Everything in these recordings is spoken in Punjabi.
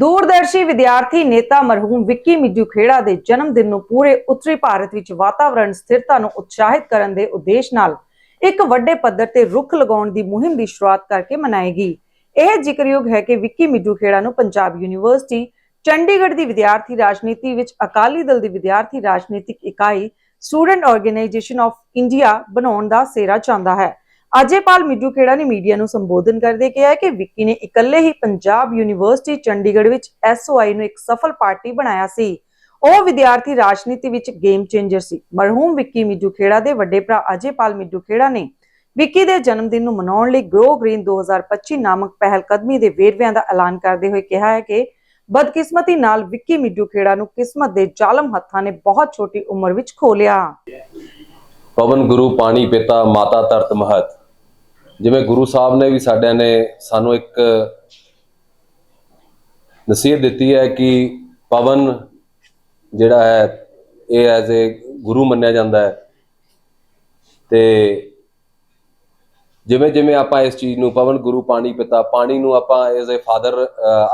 ਦੂਰਦਰਸ਼ੀ ਵਿਦਿਆਰਥੀ ਨੇਤਾ ਮਰਹੂਮ ਵਿੱਕੀ ਮਿੱਜੂ ਖੇੜਾ ਦੇ ਜਨਮ ਦਿਨ ਨੂੰ ਪੂਰੇ ਉੱਤਰੀ ਭਾਰਤ ਵਿੱਚ ਵਾਤਾਵਰਣ, ਸਥਿਰਤਾ ਨੂੰ ਉਤਸ਼ਾਹਿਤ ਕਰਨ ਦੇ ਉਦੇਸ਼ ਨਾਲ ਇੱਕ ਵੱਡੇ ਪੱਧਰ ਤੇ ਰੁੱਖ ਲਗਾਉਣ ਦੀ ਮੁਹਿੰਮ ਦੀ ਸ਼ੁਰੂਆਤ ਕਰਕੇ ਮਨਾਏਗੀ। ਇਹ ਜ਼ਿਕਰਯੋਗ ਹੈ ਕਿ ਵਿੱਕੀ ਮਿੱਜੂ ਖੇੜਾ ਨੂੰ ਪੰਜਾਬ ਯੂਨੀਵਰਸਿਟੀ, ਚੰਡੀਗੜ੍ਹ ਦੀ ਵਿਦਿਆਰਥੀ ਰਾਜਨੀਤੀ ਵਿੱਚ ਅਕਾਲੀ ਦਲ ਦੀ ਵਿਦਿਆਰਥੀ ਰਾਜਨੀਤਿਕ ਇਕਾਈ, ਸਟੂਡੈਂਟ ਆਰਗੇਨਾਈਜੇਸ਼ਨ ਆਫ ਇੰਡੀਆ ਬਣਾਉਣ ਦਾ ਸੇਰਾ ਚਾਹੁੰਦਾ ਹੈ। ਅਜੇਪਾਲ ਮਿੱਜੂ ਖੇੜਾ ਨੇ ਮੀਡੀਆ ਨੂੰ ਸੰਬੋਧਨ ਕਰਦੇ ਕਿਹਾ ਕਿ ਵਿੱਕੀ ਨੇ ਇਕੱਲੇ ਹੀ ਪੰਜਾਬ ਯੂਨੀਵਰਸਿਟੀ ਚੰਡੀਗੜ੍ਹ ਵਿੱਚ ਐਸਓਆਈ ਨੂੰ ਇੱਕ ਸਫਲ ਪਾਰਟੀ ਬਣਾਇਆ ਸੀ। ਉਹ ਵਿਦਿਆਰਥੀ ਰਾਜਨੀਤੀ ਵਿੱਚ ਗੇਮ ਚੇਂਜਰ ਸੀ। ਮਰਹੂਮ ਵਿੱਕੀ ਮਿੱਜੂ ਖੇੜਾ ਦੇ ਵੱਡੇ ਭਰਾ ਅਜੇਪਾਲ ਮਿੱਜੂ ਖੇੜਾ ਨੇ ਵਿੱਕੀ ਦੇ ਜਨਮ ਦਿਨ ਨੂੰ ਮਨਾਉਣ ਲਈ ਗਰੋ ਗ੍ਰੀਨ 2025 ਨਾਮਕ ਪਹਿਲ ਕਦਮੀ ਦੇ ਵੇਰਵਿਆਂ ਦਾ ਐਲਾਨ ਕਰਦੇ ਹੋਏ ਕਿਹਾ ਹੈ ਕਿ ਬਦਕਿਸਮਤੀ ਨਾਲ ਵਿੱਕੀ ਮਿੱਜੂ ਖੇੜਾ ਨੂੰ ਕਿਸਮਤ ਦੇ ਜ਼ਾਲਮ ਹੱਥਾਂ ਨੇ ਬਹੁਤ ਛੋਟੀ ਉਮਰ ਵਿੱਚ ਖੋ ਲਿਆ। ਪਵਨ ਗੁਰੂ, ਪਾਣੀ ਪਿਤਾ, ਮਾਤਾ ਧਰਤ ਮਹਤ। ਜਿਵੇਂ ਗੁਰੂ ਸਾਹਿਬ ਨੇ ਵੀ ਸਾਡਿਆਂ ਨੇ ਸਾਨੂੰ ਇੱਕ ਨਸੀਹਤ ਦਿੱਤੀ ਹੈ ਕਿ ਪਵਨ ਜਿਹੜਾ ਹੈ, ਇਹ ਐਜ਼ ਅ ਗੁਰੂ ਮੰਨਿਆ ਜਾਂਦਾ ਹੈ। ਤੇ ਜਿਵੇਂ ਜਿਵੇਂ ਆਪਾਂ ਇਸ ਚੀਜ਼ ਨੂੰ ਪਵਨ ਗੁਰੂ ਪਾਣੀ ਪਿਤਾ, ਪਾਣੀ ਨੂੰ ਆਪਾਂ ਐਜ਼ ਅ ਫਾਦਰ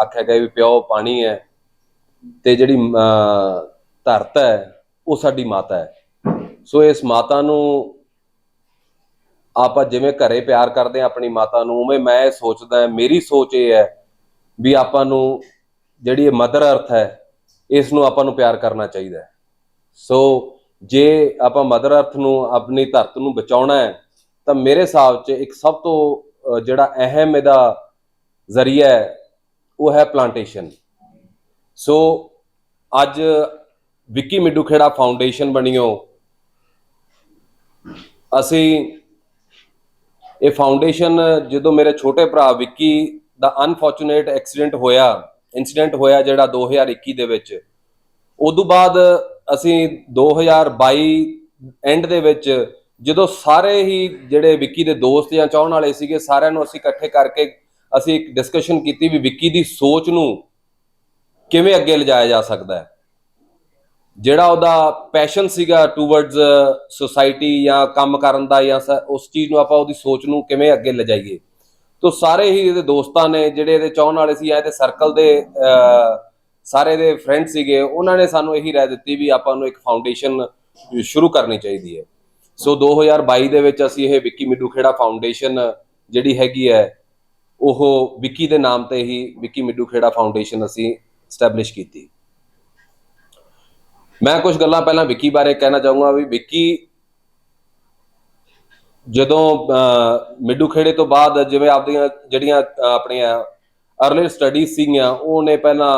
ਆਖਿਆ ਗਿਆ ਵੀ ਪਿਓ ਪਾਣੀ ਹੈ ਤੇ ਜਿਹੜੀ ਧਰਤ ਹੈ, ਉਹ ਸਾਡੀ ਮਾਤਾ ਹੈ। ਸੋ ਇਸ ਮਾਤਾ ਨੂੰ ਆਪਾਂ ਜਿਵੇਂ ਘਰੇ ਪਿਆਰ ਕਰਦੇ ਆ ਆਪਣੀ ਮਾਤਾ ਨੂੰ, ਉਵੇਂ ਮੈਂ ਇਹ ਸੋਚਦਾ ਮੇਰੀ ਸੋਚ ਇਹ ਹੈ ਵੀ ਆਪਾਂ ਨੂੰ ਜਿਹੜੀ ਇਹ ਮਦਰ ਅਰਥ ਹੈ, ਇਸ ਨੂੰ ਆਪਾਂ ਨੂੰ ਪਿਆਰ ਕਰਨਾ ਚਾਹੀਦਾ ਹੈ। ਸੋ ਜੇ ਆਪਾਂ ਮਦਰ ਅਰਥ ਨੂੰ, ਆਪਣੀ ਧਰਤ ਨੂੰ ਬਚਾਉਣਾ ਹੈ, ਤਾਂ ਮੇਰੇ ਹਿਸਾਬ 'ਚ ਇੱਕ ਸਭ ਤੋਂ ਜਿਹੜਾ ਅਹਿਮ ਇਹਦਾ ਜ਼ਰੀਆ ਹੈ, ਉਹ ਹੈ ਪਲਾਂਟੇਸ਼ਨ ਸੋ ਅੱਜ ਵਿੱਕੀ ਮਿੱਡੂ ਖੇੜਾ ਫਾਊਂਡੇਸ਼ਨ ਬਣੀਓ। ਅਸੀਂ ਇਹ ਫਾਊਂਡੇਸ਼ਨ ਜਦੋਂ ਮੇਰੇ ਛੋਟੇ ਭਰਾ ਵਿੱਕੀ ਦਾ ਅਨਫੋਰਚੂਨੇਟ ਐਕਸੀਡੈਂਟ ਹੋਇਆ ਇਨਸੀਡੈਂਟ ਹੋਇਆ ਜਿਹੜਾ 2021 ਦੇ ਵਿੱਚ, ਉਦੋਂ ਬਾਅਦ ਅਸੀਂ 2022 ਐਂਡ ਦੇ ਵਿੱਚ ਜਦੋਂ ਸਾਰੇ ਹੀ ਜਿਹੜੇ ਵਿੱਕੀ ਦੇ ਦੋਸਤ ਜਾਂ ਚਾਹਣ ਵਾਲੇ ਸੀਗੇ, ਸਾਰਿਆਂ ਨੂੰ ਅਸੀਂ ਇਕੱਠੇ ਕਰਕੇ ਅਸੀਂ ਇੱਕ ਡਿਸਕਸ਼ਨ ਕੀਤੀ ਵੀ ਵਿੱਕੀ ਦੀ ਸੋਚ ਨੂੰ ਕਿਵੇਂ ਅੱਗੇ ਲਿਜਾਇਆ ਜਾ ਸਕਦਾ ਹੈ। ਜਿਹੜਾ ਉਹਦਾ ਪੈਸ਼ਨ ਸੀਗਾ ਟੂਵਰਡਸ ਸੋਸਾਇਟੀ ਜਾਂ ਕੰਮ ਕਰਨ ਦਾ ਜਾਂ ਸ- ਉਸ ਚੀਜ਼ ਨੂੰ ਆਪਾਂ ਉਹਦੀ ਸੋਚ ਨੂੰ ਕਿਵੇਂ ਅੱਗੇ ਲਿਜਾਈਏ। ਤੋ ਸਾਰੇ ਹੀ ਇਹਦੇ ਦੋਸਤਾਂ ਨੇ, ਜਿਹੜੇ ਇਹਦੇ ਚਾਹਣ ਵਾਲੇ ਸੀ ਜਾਂ ਇਹਦੇ ਸਰਕਲ ਦੇ ਸਾਰੇ ਦੇ ਫਰੈਂਡ ਸੀਗੇ, ਉਹਨਾਂ ਨੇ ਸਾਨੂੰ ਇਹੀ ਰਾਏ ਦਿੱਤੀ ਵੀ ਆਪਾਂ ਨੂੰ ਇੱਕ ਫਾਊਂਡੇਸ਼ਨ ਸ਼ੁਰੂ ਕਰਨੀ ਚਾਹੀਦੀ ਹੈ। ਸੋ 2022 ਦੇ ਵਿੱਚ ਅਸੀਂ ਇਹ ਵਿੱਕੀ ਮਿੱਡੂ ਖੇੜਾ ਫਾਊਂਡੇਸ਼ਨ ਜਿਹੜੀ ਹੈਗੀ ਹੈ, ਉਹ ਵਿੱਕੀ ਦੇ ਨਾਮ ਤੇ ਹੀ ਵਿੱਕੀ ਮਿੱਡੂ ਖੇੜਾ ਫਾਊਂਡੇਸ਼ਨ ਅਸੀਂ ਸਟੈਬਲਿਸ਼ ਕੀਤੀ। ਮੈਂ ਕੁਝ ਗੱਲਾਂ ਪਹਿਲਾਂ ਵਿੱਕੀ ਬਾਰੇ ਕਹਿਣਾ ਚਾਹੂੰਗਾ ਵੀ ਵਿੱਕੀ ਜਦੋਂ ਅਹ, ਮਿੱਡੂ ਖੇੜੇ ਤੋਂ ਬਾਅਦ ਜਿਵੇਂ ਆਪਦੀਆਂ ਜਿਹੜੀਆਂ ਆਪਣੀਆਂ ਅਰਲੀ ਸਟੱਡੀਜ਼ ਸੀਗੀਆਂ ਉਹਨੇ ਪਹਿਲਾਂ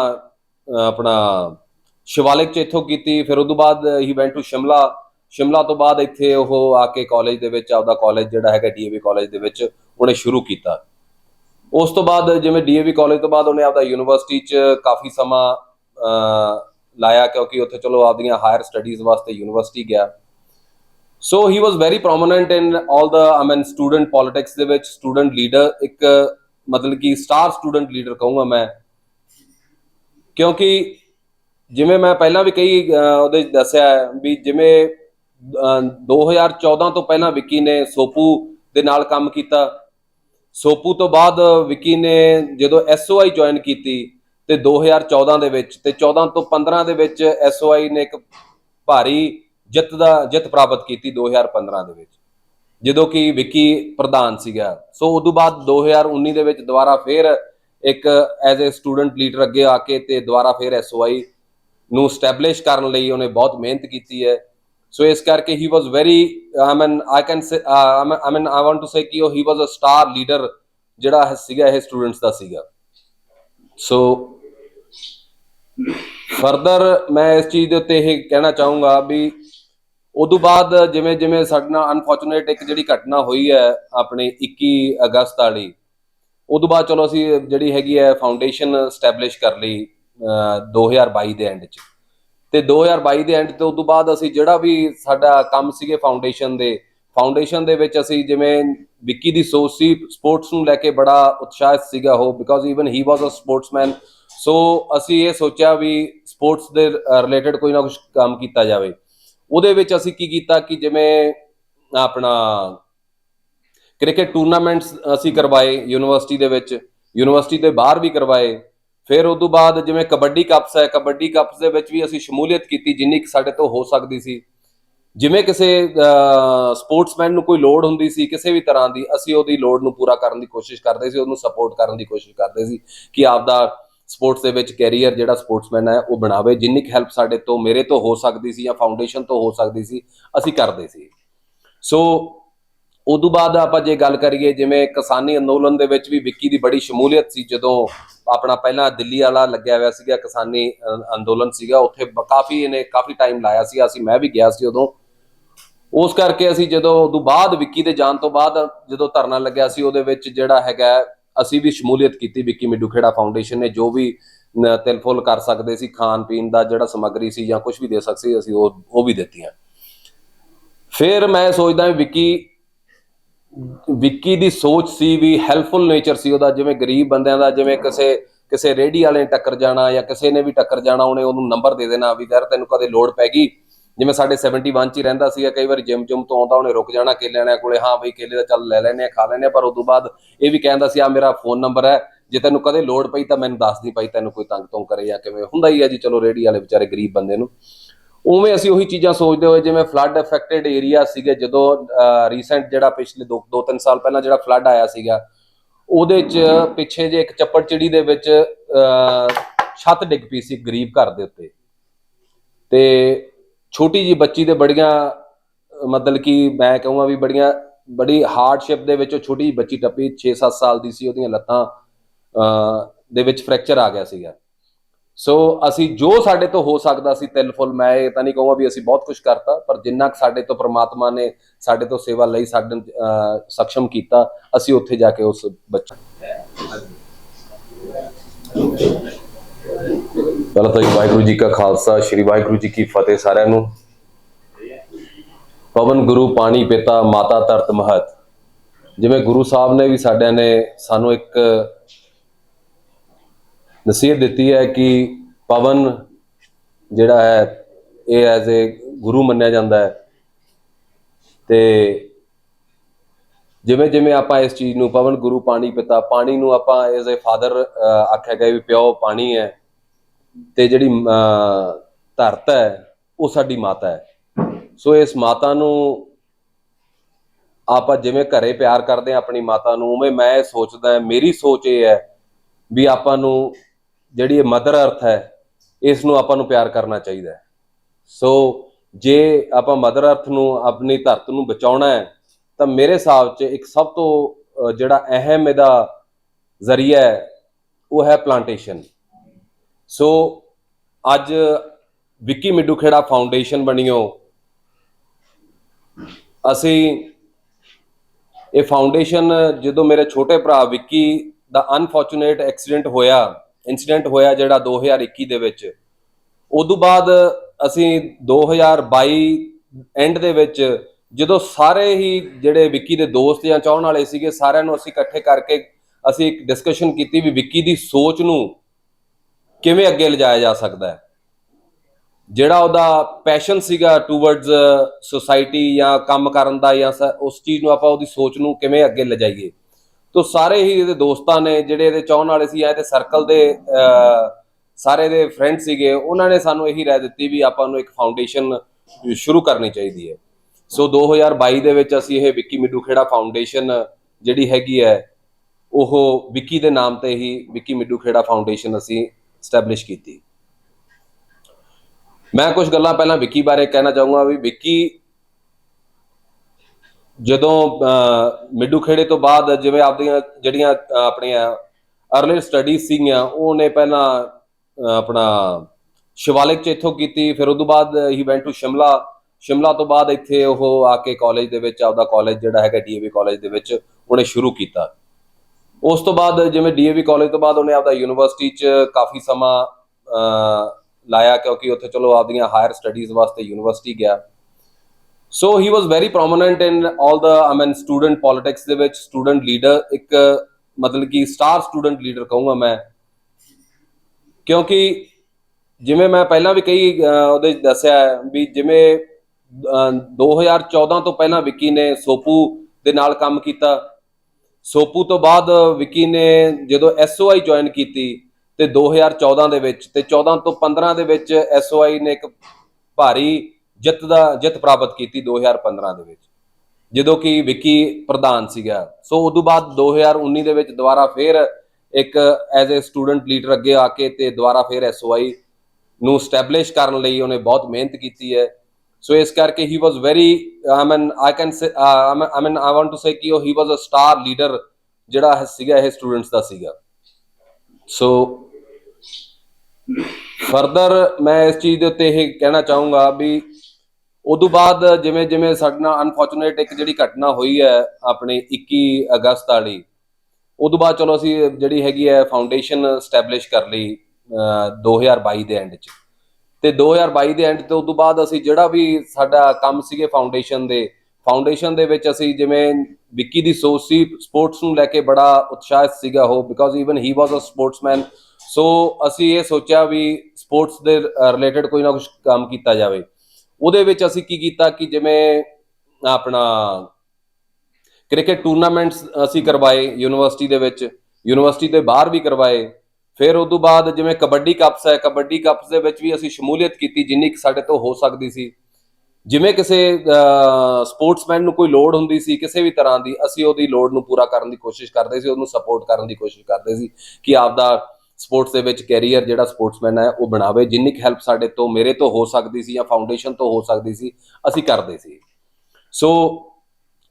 ਆਪਣਾ ਸ਼ਿਵਾਲਿਕ ਚ ਇੱਥੋਂ ਕੀਤੀ ਫਿਰ ਉਦੋਂ ਬਾਅਦ ਹੀ ਵੈਂਟ ਟੂ ਸ਼ਿਮਲਾ। ਸ਼ਿਮਲਾ ਤੋਂ ਬਾਅਦ ਇੱਥੇ ਉਹ ਆ ਕੇ ਕਾਲਜ ਦੇ ਵਿੱਚ ਆਪਦਾ ਕਾਲਜ ਜਿਹੜਾ ਹੈਗਾ ਡੀਏਵੀ ਕਾਲਜ ਦੇ ਵਿੱਚ ਉਹਨੇ ਸ਼ੁਰੂ ਕੀਤਾ। ਉਸ ਤੋਂ ਬਾਅਦ ਜਿਵੇਂ ਡੀਏਵੀ ਕਾਲਜ ਤੋਂ ਬਾਅਦ ਉਹਨੇ ਆਪਦਾ ਯੂਨੀਵਰਸਿਟੀ ਚ ਕਾਫੀ ਸਮਾਂ ਅਹ, ਲਾਇਆ ਕਿਉਂਕਿ ਉੱਥੇ ਚਲੋ ਆਪਦੀਆਂ ਹਾਇਰ ਸਟੱਡੀਜ਼ ਵਾਸਤੇ ਯੂਨੀਵਰਸਿਟੀ ਗਿਆ। So he was very prominent in all the I mean student politics ਦੇ ਵਿੱਚ ਸਟੂਡੈਂਟ ਲੀਡਰ ਇੱਕ ਮਤਲਬ ਕਿ ਸਟਾਰ ਸਟੂਡੈਂਟ ਲੀਡਰ ਕਹੂੰਗਾ ਮੈਂ। ਕਿਉਂਕਿ ਜਿਵੇਂ ਮੈਂ ਪਹਿਲਾਂ ਵੀ ਕਈ ਉਹਦੇ 'ਚ ਦੱਸਿਆ ਵੀ ਜਿਵੇਂ ਅਹ, 2014 ਤੋਂ ਪਹਿਲਾਂ ਵਿੱਕੀ ਨੇ ਸੋਪੂ ਦੇ ਨਾਲ ਕੰਮ ਕੀਤਾ। ਸੋਪੂ ਤੋਂ ਬਾਅਦ ਵਿੱਕੀ ਨੇ ਜਦੋਂ ਐਸਓਆਈ ਜੁਆਇਨ ਕੀਤੀ ਤੇ 2014 ਦੇ ਵਿੱਚ ਤੇ 14 ਤੋਂ 15 ਦੇ ਵਿੱਚ ਐਸਓਆਈ ਨੇ ਇੱਕ ਭਾਰੀ ਜਿੱਤ ਦਾ, ਜਿੱਤ ਪ੍ਰਾਪਤ ਕੀਤੀ 2015 ਦੇ ਵਿੱਚ। ਜਦੋਂ ਕਿ ਵਿੱਕੀ ਪ੍ਰਧਾਨ ਸੀਗਾ। ਸੋ ਉਦੋਂ ਬਾਅਦ 2019 ਦੇ ਵਿੱਚ ਦੁਬਾਰਾ ਫੇਰ ਇੱਕ ਐਜ਼ ਅ ਸਟੂਡੈਂਟ ਲੀਡਰ ਅੱਗੇ ਆ ਕੇ ਤੇ ਦੁਬਾਰਾ ਫੇਰ ਐਸਓਆਈ ਨੂੰ ਸਟੈਬਲਿਸ਼ ਕਰਨ ਲਈ ਉਹਨੇ ਬਹੁਤ ਮਿਹਨਤ ਕੀਤੀ ਹੈ। ਸੋ ਇਸ ਕਰਕੇ he was very I mean I can say I mean I want to say ਕਿ he was a star leader ਜਿਹੜਾ ਸੀਗਾ, ਇਹ ਸਟੂਡੈਂਟਸ ਦਾ ਸੀਗਾ। ਸੋ ਫਰਦਰ ਮੈਂ ਇਸ ਚੀਜ਼ ਦੇ ਉੱਤੇ ਇਹ ਕਹਿਣਾ ਚਾਹੂੰਗਾ ਵੀ ਉਦੋਂ ਬਾਅਦ ਜਿਵੇਂ ਜਿਵੇਂ ਸਾਡੇ ਨਾਲ ਅਨਫੋਰਚੂਨੇਟ ਇੱਕ ਜਿਹੜੀ ਘਟਨਾ ਹੋਈ ਹੈ ਆਪਣੇ 21 ਅਗਸਤ ਵਾਲੀ ਉਦੋਂ ਬਾਅਦ ਚਲੋ ਅਸੀਂ ਜਿਹੜੀ ਹੈਗੀ ਹੈ ਫਾਊਂਡੇਸ਼ਨ ਸਟੈਬਲਿਸ਼ ਕਰ ਲਈ ਅਹ, 2022 ਦੇ ਐਂਡ 'ਚ। ਤੇ 2022 ਦੇ ਐਂਡ ਤੇ ਉਦੋਂ ਬਾਅਦ ਅਸੀਂ ਜਿਹੜਾ ਵੀ ਸਾਡਾ ਕੰਮ ਸੀਗੇ ਫਾਊਂਡੇਸ਼ਨ ਦੇ ਫਾਊਂਡੇਸ਼ਨ ਦੇ ਵਿੱਚ ਅਸੀਂ ਜਿਵੇਂ ਵਿੱਕੀ ਦੀ ਸੋਚ ਸੀ ਸਪੋਰਟਸ ਨੂੰ ਲੈ ਕੇ ਬੜਾ ਉਤਸ਼ਾਹਿਤ ਸੀਗਾ ਉਹ because even he was a sportsman so ਅਸੀਂ ਇਹ ਸੋਚਿਆ ਵੀ ਸਪੋਰਟਸ ਦੇ ਰਿਲੇਟਡ ਕੋਈ ਨਾ ਕੁਝ ਕੰਮ ਕੀਤਾ ਜਾਵੇ। ਉਹਦੇ ਵਿੱਚ ਅਸੀਂ ਕੀ ਕੀਤਾ ਕਿ ਜਿਵੇਂ ਆਪਣਾ ਕ੍ਰਿਕਟ ਟੂਰਨਾਮੈਂਟਸ ਅਸੀਂ ਕਰਵਾਏ ਯੂਨੀਵਰਸਿਟੀ ਦੇ ਵਿੱਚ। ਯੂਨੀਵਰਸਿਟੀ ਦੇ ਬਾਹਰ ਵੀ ਕਰਵਾਏ। ਫਿਰ ਉਸ ਤੋਂ ਬਾਅਦ ਜਿਵੇਂ ਕਬੱਡੀ ਕੱਪਸ ਹੈ, ਕਬੱਡੀ ਕੱਪਸ ਦੇ ਵਿੱਚ ਵੀ ਅਸੀਂ ਸ਼ਮੂਲੀਅਤ ਕੀਤੀ ਜਿੰਨੀ ਕੁ ਸਾਡੇ ਤੋਂ ਹੋ ਸਕਦੀ ਸੀ। ਜਿਵੇਂ ਕਿਸੇ ਸਪੋਰਟਸਮੈਨ ਨੂੰ ਕੋਈ ਲੋੜ ਹੁੰਦੀ ਸੀ ਕਿਸੇ ਵੀ ਤਰ੍ਹਾਂ ਦੀ, ਅਸੀਂ ਉਹਦੀ ਲੋੜ ਨੂੰ ਪੂਰਾ ਕਰਨ ਦੀ ਕੋਸ਼ਿਸ਼ ਕਰਦੇ ਸੀ, ਉਹਨੂੰ ਸਪੋਰਟ ਕਰਨ ਦੀ ਕੋਸ਼ਿਸ਼ ਕਰਦੇ ਸੀ ਕਿ ਆਪਦਾ ਸਪੋਰਟਸ ਦੇ ਵਿੱਚ ਕੈਰੀਅਰ ਜਿਹੜਾ ਸਪੋਰਟਸਮੈਨ ਹੈ, ਉਹ ਬਣਾਵੇ। ਜਿੰਨੀ ਕੁ ਹੈਲਪ ਸਾਡੇ ਤੋਂ, ਮੇਰੇ ਤੋਂ ਹੋ ਸਕਦੀ ਸੀ ਜਾਂ ਫਾਊਂਡੇਸ਼ਨ ਤੋਂ ਹੋ ਸਕਦੀ ਸੀ, ਅਸੀਂ ਕਰਦੇ ਸੀ। ਸੋ, ਉਦੋਂ ਬਾਅਦ ਆਪਾਂ ਜੇ ਗੱਲ ਕਰੀਏ, ਜਿਵੇਂ ਕਿਸਾਨੀ ਅੰਦੋਲਨ ਦੇ ਵਿੱਚ ਵੀ ਵਿੱਕੀ ਦੀ ਬੜੀ ਸ਼ਮੂਲੀਅਤ ਸੀ, ਜਦੋਂ ਆਪਣਾ ਪਹਿਲਾਂ ਦਿੱਲੀ ਵਾਲਾ ਲੱਗਿਆ ਹੋਇਆ ਸੀਗਾ, ਕਿਸਾਨੀ ਅੰਦੋਲਨ ਸੀਗਾ, ਉੱਥੇ ਕਾਫੀ ਇਹਨੇ ਕਾਫੀ ਟਾਈਮ ਲਾਇਆ ਸੀ, ਅਸੀਂ, ਮੈਂ ਵੀ ਗਿਆ ਸੀ ਉਦੋਂ। ਉਸ ਕਰਕੇ ਅਸੀਂ ਜਦੋਂ, ਉਦੋਂ ਬਾਅਦ ਵਿੱਕੀ ਦੇ ਜਾਣ ਤੋਂ ਬਾਅਦ ਜਦੋਂ ਧਰਨਾ ਲੱਗਿਆ ਸੀ, ਉਹਦੇ ਵਿੱਚ ਜਿਹੜਾ ਹੈਗਾ ਅਸੀਂ ਵੀ ਸ਼ਮੂਲੀਅਤ ਕੀਤੀ ਵਿੱਕੀ ਮਿੱਡੂ ਖੇੜਾ ਫਾਊਂਡੇਸ਼ਨ ਨੇ, ਜੋ ਵੀ ਨ- ਤਿਲ ਫੁੱਲ ਕਰ ਸਕਦੇ ਸੀ, ਖਾਣ ਪੀਣ ਦਾ ਜਿਹੜਾ ਸਮੱਗਰੀ ਸੀ ਜਾਂ ਕੁਝ ਵੀ ਦੇ ਸਕਦੇ ਸੀ, ਅਸੀਂ ਉਹ ਉਹ ਵੀ ਦਿੱਤੀਆਂ। ਫਿਰ ਮੈਂ ਸੋਚਦਾ ਵੀ ਵਿੱਕੀ ਵਿੱਕੀ ਦੀ ਸੋਚ ਸੀ ਵੀ ਹੈਲਪਫੁਲ ਨੇਚਰ ਸੀ ਉਹਦਾ, ਜਿਵੇਂ ਗਰੀਬ ਬੰਦਿਆਂ ਦਾ, ਜਿਵੇਂ ਕਿਸੇ ਕਿਸੇ ਰੇੜੀ ਵਾਲੇ ਟੱਕਰ ਜਾਣਾ ਜਾਂ ਕਿਸੇ ਨੇ ਵੀ ਟੱਕਰ ਜਾਣਾ, ਉਹਨੇ ਉਹਨੂੰ ਨੰਬਰ ਦੇ ਦੇਣਾ ਵੀ ਯਾਰ ਤੈਨੂੰ ਕਦੇ ਲੋੜ ਪੈ ਗਈ ਜਿਵੇਂ ਸਾਡੇ 71 ਚ ਹੀ ਰਹਿੰਦਾ ਸੀਗਾ ਕਈ ਵਾਰੀ ਜਿਮ ਜੁਮ ਤੋਂ ਆਉਂਦਾ ਉਹਨੇ ਰੁਕ ਜਾਣਾ ਕੇਲੇ ਵਾਲਿਆਂ ਕੋਲੇ ਹਾਂ ਬਈ ਕੇਲੇ ਦਾ ਚੱਲ ਲੈ ਲੈਨੇ ਆ ਖਾ ਲੈਨੇ ਆ ਪਰ ਉਦੋਂ ਬਾਅਦ ਇਹ ਵੀ ਕਹਿੰਦਾ ਸੀ ਆ ਮੇਰਾ ਫੋਨ ਨੰਬਰ ਹੈ ਜੇ ਤੈਨੂੰ ਕਦੇ ਲੋੜ ਪਈ ਤਾਂ ਮੈਨੂੰ ਦੱਸ ਦੀ ਭਾਈ ਤੈਨੂੰ ਕੋਈ ਤੰਗ ਤੋਂ ਕਰੇ ਜਾਂ ਕਿਵੇਂ ਹੁੰਦਾ ਹੀ ਆ ਜੀ ਚਲੋ ਰੇੜੀ ਵਾਲੇ ਵਿਚਾਰੇ ਗਰੀਬ ਬੰਦੇ ਨੂੰ। ਉਵੇਂ ਅਸੀਂ ਉਹੀ ਚੀਜ਼ਾਂ ਸੋਚਦੇ ਹੋਏ ਜਿਵੇਂ ਫਲੱਡ ਅਫੈਕਟਡ ਏਰੀਆ ਸੀਗੇ ਜਦੋਂ ਰੀਸੈਂਟ ਜਿਹੜਾ ਪਿਛਲੇ 2-3 ਸਾਲ ਪਹਿਲਾਂ ਜਿਹੜਾ ਫਲੱਡ ਆਇਆ ਸੀਗਾ ਉਹਦੇ ਚ ਪਿੱਛੇ ਜੇ ਇੱਕ ਚੱਪੜ ਚਿੜੀ ਦੇ ਵਿੱਚ ਅਹ, ਛੱਤ ਡਿੱਗ ਪਈ ਸੀ ਗਰੀਬ ਘਰ ਦੇ ਉੱਤੇ। ਤੇ ਛੋਟੀ ਜੀ ਬੱਚੀ ਦੇ ਬੜੀਆਂ ਮਤਲਬ ਕਿ ਮੈਂ ਕਹੂੰਗਾ ਵੀ ਬੜੀਆਂ ਬੜੀ ਹਾਰਡਸ਼ਿਪ ਦੇ ਵਿੱਚ ਉਹ ਛੋਟੀ ਜਿਹੀ ਬੱਚੀ ਟੱਪੀ 6-7 ਸਾਲ ਦੀ ਸੀ ਉਹਦੀਆਂ ਲੱਤਾਂ ਅਹ, ਦੇ ਵਿੱਚ ਫ੍ਰੈਕਚਰ ਆ ਗਿਆ ਸੀਗਾ। ਸੋ ਅਸੀਂ ਜੋ ਸਾਡੇ ਤੋਂ ਹੋ ਸਕਦਾ ਸੀ ਤਿਲ ਫੁੱਲ ਮੈਂ ਇਹ ਤਾਂ ਨਹੀਂ ਕਹੂੰਗਾ ਵੀ ਅਸੀਂ ਬਹੁਤ ਕੁਝ ਕਰਤਾ ਪਰ ਜਿੰਨਾ ਕੁ ਸਾਡੇ ਤੋਂ ਪ੍ਰਮਾਤਮਾ ਨੇ ਸਾਡੇ ਤੋਂ ਸੇਵਾ ਲਈ ਸਾਡੇ ਅਹ, ਸક્ષਮ ਕੀਤਾ ਅਸੀਂ ਉੱਥੇ ਜਾ ਕੇ ਉਸ ਬੱਚੇ ਪਹਿਲਾਂ ਤਾਂ ਜੀ ਵਾਹਿਗੁਰੂ ਜੀ ਕਾ ਖਾਲਸਾ, ਸ੍ਰੀ ਵਾਹਿਗੁਰੂ ਜੀ ਕੀ ਫਤਿਹ ਸਾਰਿਆਂ ਨੂੰ। ਪਵਨ ਗੁਰੂ, ਪਾਣੀ ਪਿਤਾ, ਮਾਤਾ ਧਰਤ ਮਹਤ। ਜਿਵੇਂ ਗੁਰੂ ਸਾਹਿਬ ਨੇ ਵੀ ਸਾਡਿਆਂ ਨੇ ਸਾਨੂੰ ਇੱਕ ਨਸੀਹਤ ਦਿੱਤੀ ਹੈ ਕਿ ਪਵਨ ਜਿਹੜਾ ਹੈ, ਇਹ ਐਜ਼ ਅ ਗੁਰੂ ਮੰਨਿਆ ਜਾਂਦਾ ਹੈ। ਤੇ ਜਿਵੇਂ ਜਿਵੇਂ ਆਪਾਂ ਇਸ ਚੀਜ਼ ਨੂੰ, ਪਵਨ ਗੁਰੂ, ਪਾਣੀ ਪਿਤਾ, ਪਾਣੀ ਨੂੰ ਆਪਾਂ ਐਜ਼ ਅ ਫਾਦਰ ਆਖਿਆ ਗਿਆ ਵੀ ਪਿਓ, ਪਾਣੀ ਹੈ। ਤੇ ਜਿਹੜੀ ਧਰਤ ਹੈ, ਉਹ ਸਾਡੀ ਮਾਤਾ ਹੈ। ਸੋ ਇਸ ਮਾਤਾ ਨੂੰ ਆਪਾਂ ਜਿਵੇਂ ਘਰੇ ਪਿਆਰ ਕਰਦੇ ਆ ਆਪਣੀ ਮਾਤਾ ਨੂੰ, ਉਵੇਂ ਮੈਂ ਇਹ ਸੋਚਦਾ ਮੇਰੀ ਸੋਚ ਇਹ ਹੈ ਵੀ ਆਪਾਂ ਨੂੰ ਜਿਹੜੀ ਇਹ ਮਦਰ ਅਰਥ ਹੈ, ਇਸ ਨੂੰ ਆਪਾਂ ਨੂੰ ਪਿਆਰ ਕਰਨਾ ਚਾਹੀਦਾ ਹੈ। ਸੋ ਜੇ ਆਪਾਂ ਮਦਰ ਅਰਥ ਨੂੰ, ਆਪਣੀ ਧਰਤ ਨੂੰ ਬਚਾਉਣਾ ਹੈ, ਤਾਂ ਮੇਰੇ ਹਿਸਾਬ 'ਚ ਇੱਕ ਸਭ ਤੋਂ ਜਿਹੜਾ ਅਹਿਮ ਇਹਦਾ ਜ਼ਰੀਆ ਹੈ, ਉਹ ਹੈ ਪਲਾਂਟੇਸ਼ਨ ਸੋ ਅੱਜ ਵਿੱਕੀ ਮਿੱਡੂ ਖੇੜਾ ਫਾਊਂਡੇਸ਼ਨ ਬਣੀਓ। ਅਸੀਂ ਇਹ ਫਾਊਂਡੇਸ਼ਨ ਜਦੋਂ ਮੇਰੇ ਛੋਟੇ ਭਰਾ ਵਿੱਕੀ ਦਾ ਅਨਫੋਰਚੂਨੇਟ ਐਕਸੀਡੈਂਟ ਹੋਇਆ ਇਨਸੀਡੈਂਟ ਹੋਇਆ ਜਿਹੜਾ 2021 ਦੇ ਵਿੱਚ, ਉਦੋਂ ਬਾਅਦ ਅਸੀਂ 2022 ਐਂਡ ਦੇ ਵਿੱਚ ਜਦੋਂ ਸਾਰੇ ਹੀ ਜਿਹੜੇ ਵਿੱਕੀ ਦੇ ਦੋਸਤ ਜਾਂ ਚਾਹਣ ਵਾਲੇ ਸੀਗੇ, ਸਾਰਿਆਂ ਨੂੰ ਅਸੀਂ ਇਕੱਠੇ ਕਰਕੇ ਅਸੀਂ ਇੱਕ ਡਿਸਕਸ਼ਨ ਕੀਤੀ ਵੀ ਵਿੱਕੀ ਦੀ ਸੋਚ ਨੂੰ ਕਿਵੇਂ ਅੱਗੇ ਲਿਜਾਇਆ ਜਾ ਸਕਦਾ ਹੈ? ਜਿਹੜਾ ਉਹਦਾ ਪੈਸ਼ਨ ਸੀਗਾ ਟੂਵਰਡਸ ਸੁਸਾਇਟੀ ਜਾਂ ਕੰਮ ਕਰਨ ਦਾ ਜਾਂ ਸ- ਉਸ ਚੀਜ਼ ਨੂੰ ਆਪਾਂ ਉਹਦੀ ਸੋਚ ਨੂੰ ਕਿਵੇਂ ਅੱਗੇ ਲਿਜਾਈਏ? ਤੋ ਸਾਰੇ ਹੀ ਇਹਦੇ ਦੋਸਤਾਂ ਨੇ, ਜਿਹੜੇ ਇਹਦੇ ਚਾਹਣ ਵਾਲੇ ਸੀ ਇਹਦੇ ਸਰਕਲ ਦੇ ਸਾਰੇ ਦੇ ਫਰੈਂਡ ਸੀਗੇ, ਉਹਨਾਂ ਨੇ ਸਾਨੂੰ ਇਹੀ ਰਾਏ ਦਿੱਤੀ ਵੀ ਆਪਾਂ ਨੂੰ ਇੱਕ ਫਾਊਂਡੇਸ਼ਨ ਸ਼ੁਰੂ ਕਰਨੀ ਚਾਹੀਦੀ ਹੈ। ਸੋ 2022 ਦੇ ਵਿੱਚ ਅਸੀਂ ਇਹ ਵਿੱਕੀ ਮਿੱਡੂ ਖੇੜਾ ਫਾਊਂਡੇਸ਼ਨ ਜਿਹੜੀ ਹੈਗੀ ਹੈ, ਉਹ ਵਿੱਕੀ ਦੇ ਨਾਮ ਤੇ ਹੀ ਵਿੱਕੀ ਮਿੱਡੂ ਖੇੜਾ ਫਾਊਂਡੇਸ਼ਨ ਅਸੀਂ ਸਟੈਬਲਿਸ਼ ਕੀਤੀ। ਮੈਂ ਕੁਝ ਗੱਲਾਂ ਪਹਿਲਾਂ ਵਿੱਕੀ ਬਾਰੇ ਕਹਿਣਾ ਚਾਹੂੰਗਾ ਵੀ ਵਿੱਕੀ ਜਦੋਂ ਅਹ, ਮਿੱਡੂ ਖੇੜੇ ਤੋਂ ਬਾਅਦ ਜਿਵੇਂ ਆਪਦੀਆਂ ਜਿਹੜੀਆਂ ਆਪਣੀਆਂ ਅਰਲੀ ਸਟੱਡੀਜ਼ ਸੀਗੀਆਂ ਉਹਨੇ ਪਹਿਲਾਂ ਆਪਣਾ ਸ਼ਿਵਾਲਿਕ ਚ ਇੱਥੋਂ ਕੀਤੀ ਫਿਰ ਉਦੋਂ ਬਾਅਦ ਹੀ ਵੈਂਟ ਟੂ ਸ਼ਿਮਲਾ। ਸ਼ਿਮਲਾ ਤੋਂ ਬਾਅਦ ਇੱਥੇ ਉਹ ਆ ਕੇ ਕਾਲਜ ਦੇ ਵਿੱਚ ਆਪਦਾ ਕਾਲਜ ਜਿਹੜਾ ਹੈਗਾ ਡੀਏਵੀ ਕਾਲਜ ਦੇ ਵਿੱਚ ਉਹਨੇ ਸ਼ੁਰੂ ਕੀਤਾ। ਉਸ ਤੋਂ ਬਾਅਦ ਜਿਵੇਂ ਡੀਏਵੀ ਕਾਲਜ ਤੋਂ ਬਾਅਦ ਉਹਨੇ ਆਪਦਾ ਯੂਨੀਵਰਸਿਟੀ ਚ ਕਾਫੀ ਸਮਾਂ ਅਹ, ਲਾਇਆ ਕਿਉਂਕਿ ਉੱਥੇ ਚਲੋ ਆਪਦੀਆਂ ਹਾਇਰ ਸਟੱਡੀਜ਼ ਵਾਸਤੇ ਯੂਨੀਵਰਸਿਟੀ ਗਿਆ। So he was very prominent in all the I mean student politics ਦੇ ਵਿੱਚ ਸਟੂਡੈਂਟ ਲੀਡਰ ਇੱਕ ਮਤਲਬ ਕਿ ਸਟਾਰ ਸਟੂਡੈਂਟ ਲੀਡਰ ਕਹੂੰਗਾ ਮੈਂ। ਕਿਉਂਕਿ ਜਿਵੇਂ ਮੈਂ ਪਹਿਲਾਂ ਵੀ ਕਈ ਉਹਦੇ 'ਚ ਦੱਸਿਆ ਹੈ ਵੀ ਜਿਵੇਂ ਅਹ, 2014 ਤੋਂ ਪਹਿਲਾਂ ਵਿੱਕੀ ਨੇ ਸੋਪੂ ਦੇ ਨਾਲ ਕੰਮ ਕੀਤਾ ਸੋਪੂ ਤੋਂ ਬਾਅਦ ਵਿੱਕੀ ਨੇ ਜਦੋਂ ਐਸਓਆਈ ਜੁਆਇਨ ਕੀਤੀ ਤੇ 2014 ਦੇ ਵਿੱਚ ਤੇ 14 ਤੋਂ 15 ਦੇ ਵਿੱਚ ਐਸਓਆਈ ਨੇ ਇੱਕ ਭਾਰੀ ਜਿੱਤ ਦਾ, ਜਿੱਤ ਪ੍ਰਾਪਤ ਕੀਤੀ 2015 ਦੇ ਵਿੱਚ। ਜਦੋਂ ਕਿ ਵਿੱਕੀ ਪ੍ਰਧਾਨ ਸੀਗਾ। ਸੋ ਉਸ ਤੋਂ ਬਾਅਦ 2019 ਦੇ ਵਿੱਚ ਦੁਬਾਰਾ ਫਿਰ ਇੱਕ ਐਜ਼ ਅ ਸਟੂਡੈਂਟ ਲੀਡਰ ਅੱਗੇ ਆ ਕੇ ਤੇ ਦੁਬਾਰਾ ਫਿਰ ਐਸਓਆਈ ਨੂੰ ਸਟੈਬਲਿਸ਼ ਕਰਨ ਲਈ ਉਹਨੇ ਬਹੁਤ ਮਿਹਨਤ ਕੀਤੀ ਹੈ। ਸੋ ਇਸ ਕਰਕੇ he was very I mean I can say I mean I want to say ਕਿ he was a star leader ਜਿਹੜਾ ਸੀਗਾ, ਇਹ ਸਟੂਡੈਂਟਸ ਦਾ ਸੀਗਾ। ਸੋ ਫਰਦਰ ਮੈਂ ਇਸ ਚੀਜ਼ ਦੇ ਉੱਤੇ ਇਹ ਕਹਿਣਾ ਚਾਹੂੰਗਾ ਵੀ ਉਦੋਂ ਬਾਅਦ ਜਿਵੇਂ ਜਿਵੇਂ ਸਾਡੇ ਨਾਲ ਅਨਫੋਰਚੂਨੇਟ ਇੱਕ ਜਿਹੜੀ ਘਟਨਾ ਹੋਈ ਹੈ ਆਪਣੇ 21 ਅਗਸਤ ਵਾਲੀ, ਉਦੋਂ ਬਾਅਦ ਚਲੋ ਅਸੀਂ ਜਿਹੜੀ ਹੈਗੀ ਹੈ ਫਾਊਂਡੇਸ਼ਨ ਸਟੈਬਲਿਸ਼ ਕਰ ਲਈ, ਅਹ 2022 ਦੇ ਐਂਡ 'ਚ। ਤੇ 2022 ਦੇ ਐਂਡ ਤੇ ਉਦੋਂ ਬਾਅਦ ਅਸੀਂ ਜਿਹੜਾ ਵੀ ਸਾਡਾ ਕੰਮ ਸੀਗੇ ਫਾਊਂਡੇਸ਼ਨ ਦੇ ਫਾਊਂਡੇਸ਼ਨ ਦੇ ਵਿੱਚ ਅਸੀਂ ਜਿਵੇਂ ਵਿੱਕੀ ਦੀ ਸੋਚ ਸੀ ਸਪੋਰਟਸ ਨੂੰ ਲੈ ਕੇ ਬੜਾ ਉਤਸ਼ਾਹਿਤ ਸੀਗਾ ਉਹ because even he was a sportsman so ਅਸੀਂ ਇਹ ਸੋਚਿਆ ਵੀ ਸਪੋਰਟਸ ਦੇ ਰਿਲੇਟਡ ਕੋਈ ਨਾ ਕੁਝ ਕੰਮ ਕੀਤਾ ਜਾਵੇ। ਉਹਦੇ ਵਿੱਚ ਅਸੀਂ ਕੀ ਕੀਤਾ ਕਿ ਜਿਵੇਂ ਆਪਣਾ ਕ੍ਰਿਕਟ ਟੂਰਨਾਮੈਂਟਸ ਅਸੀਂ ਕਰਵਾਏ ਯੂਨੀਵਰਸਿਟੀ ਦੇ ਵਿੱਚ ਯੂਨੀਵਰਸਿਟੀ ਦੇ ਬਾਹਰ ਵੀ ਕਰਵਾਏ ਫਿਰ ਉਸ ਤੋਂ ਬਾਅਦ ਜਿਵੇਂ ਕਬੱਡੀ ਕੱਪਸ ਹੈ, ਕਬੱਡੀ ਕੱਪਸ ਦੇ ਵਿੱਚ ਵੀ ਅਸੀਂ ਸ਼ਮੂਲੀਅਤ ਕੀਤੀ ਜਿੰਨੀ ਕੁ ਸਾਡੇ ਤੋਂ ਹੋ ਸਕਦੀ ਸੀ। ਜਿਵੇਂ ਕਿਸੇ ਸਪੋਰਟਸਮੈਨ ਨੂੰ ਕੋਈ ਲੋੜ ਹੁੰਦੀ ਸੀ ਕਿਸੇ ਵੀ ਤਰ੍ਹਾਂ ਦੀ, ਅਸੀਂ ਉਹਦੀ ਲੋੜ ਨੂੰ ਪੂਰਾ ਕਰਨ ਦੀ ਕੋਸ਼ਿਸ਼ ਕਰਦੇ ਸੀ, ਉਹਨੂੰ ਸਪੋਰਟ ਕਰਨ ਦੀ ਕੋਸ਼ਿਸ਼ ਕਰਦੇ ਸੀ ਕਿ ਆਪਦਾ ਸਪੋਰਟਸ ਦੇ ਵਿੱਚ ਕੈਰੀਅਰ ਜਿਹੜਾ ਸਪੋਰਟਸਮੈਨ ਹੈ ਉਹ ਬਣਾਵੇ, ਜਿੰਨੀ ਕੁ ਹੈਲਪ ਸਾਡੇ ਤੋਂ ਮੇਰੇ ਤੋਂ ਹੋ ਸਕਦੀ ਸੀ ਜਾਂ ਫਾਊਂਡੇਸ਼ਨ ਤੋਂ ਹੋ ਸਕਦੀ ਸੀ, ਅਸੀਂ ਕਰਦੇ ਸੀ। ਸੋ